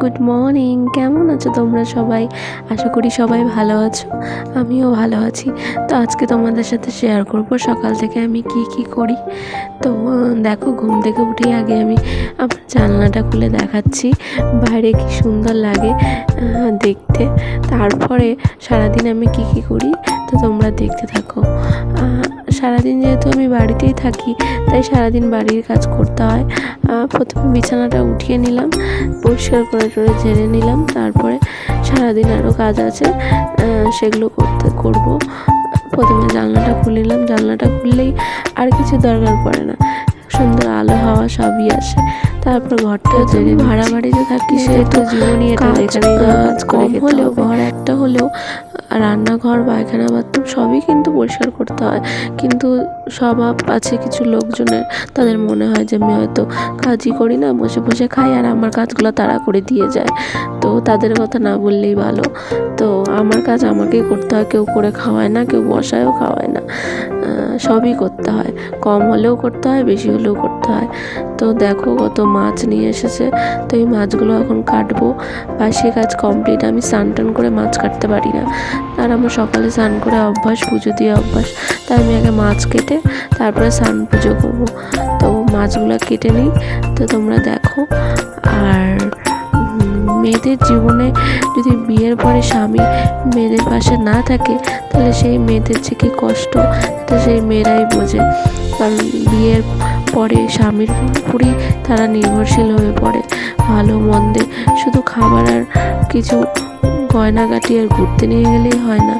Good morning. কেমন আছো তোমরা সবাই? আশা করি সবাই ভালো আছো। আমিও ভালো আছি। তো আজকে তোমাদের সাথে শেয়ার করব সকাল থেকে আমি কি কি করি। তো দেখো, ঘুম থেকে উঠেই আগে আমি আমার জানলাটা খুলে দেখাচ্ছি। বাইরে কি সুন্দর লাগে দেখতে। তারপরে সারাদিন আমি কি কি করি, তো তোমরা দেখতে থাকো। সারাদিন যেহেতু আমি বাড়িতেই থাকি, তাই সারাদিন বাড়ির কাজ করতে হয়। প্রথমে বিছানাটা উঠিয়ে নিলাম, পরিষ্কার করে টরে ঝেড়ে নিলাম, তারপরে সারাদিন আরও কাজ আছে সেগুলো করতে, করব। প্রথমে জানলাটা খুলে নিলাম, জানলাটা খুললেই আর কিছু দরকার পড়ে না। সুন্দর আলো হাওয়া সবই আসে। তারপর ঘরটা যদি ভাড়া বাড়িতে থাকি সেহেতু জীবনই এটা কাজ, এখানেই কাজ কম হলেও ঘর একটা হলেও রান্নাঘর পায়খানা বাথরুম সবই কিন্তু পরিষ্কার করতে হয়। কিন্তু স্বভাব আছে কিছু লোকজনের তাদের মনে হয় যে আমি হয়তো কাজই করি না বসে বসে খাই আর আমার কাজগুলো তারা করে দিয়ে যায়। তো তাদের কথা না বললেই ভালো। তো আমার কাজ আমাকেই করতে হয় কেউ করে খাওয়ায় না কেউ বসায়ও খাওয়ায় না। সবই করতে হয়। কম হলেও করতে হয় বেশি হলেও করতে হয়। তো দেখো কত মাছ নিয়ে এসেছে। তো এই মাছগুলো এখন কাটবো। বা বাসি কাজ কমপ্লিট আমি স্নান টান করে মাছ কাটতে পারি না। আর আমার সকালে স্নান করে অভ্যাস, পুজো দিয়ে অভ্যাস। তাই আমি আগে মাছ কেটে তারপরে স্নান পুজো করব। তো মাছগুলো কেটে নিই। তো তোমরা দেখো। আর মেয়েদের জীবনে যদি বিয়ের পরে স্বামী মেয়েদের পাশে না থাকে, তাহলে সেই মেয়েদের যে কী কষ্ট, তো সেই মেয়েরাই বোঝে। কারণ বিয়ের পরে স্বামীর পুরোপুরি তারা নির্ভরশীল হয়ে পড়ে। ভালো মন্দে শুধু খাবার আর কিছু গয়নাগাটি আর ঘুরতে নিয়ে গেলেই হয় না।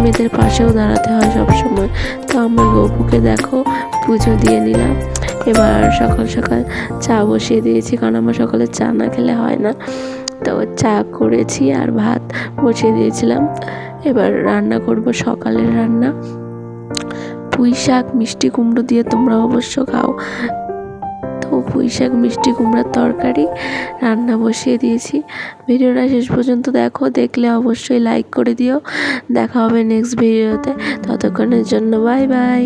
মেয়েদের পাশেও দাঁড়াতে হয় সব সময় তো আমার গপুকে দেখো, পুজো দিয়ে নিলাম। এবার সকাল সকাল চা বসিয়ে দিয়েছি, কারণ আমার সকালে চা না খেলে হয় না। তো চা করেছি আর ভাত বসিয়ে দিয়েছিলাম। এবার রান্না করব সকালের রান্না। পুঁই শাক মিষ্টি কুমড়ো দিয়ে তোমরা অবশ্য খাও। তো পুঁই শাক মিষ্টি কুমড়ার তরকারি রান্না বসিয়ে দিয়েছি। ভিডিওটা শেষ পর্যন্ত দেখো, দেখলে অবশ্যই লাইক করে দিও। দেখা হবে নেক্সট ভিডিওতে ততক্ষণের জন্য বাই বাই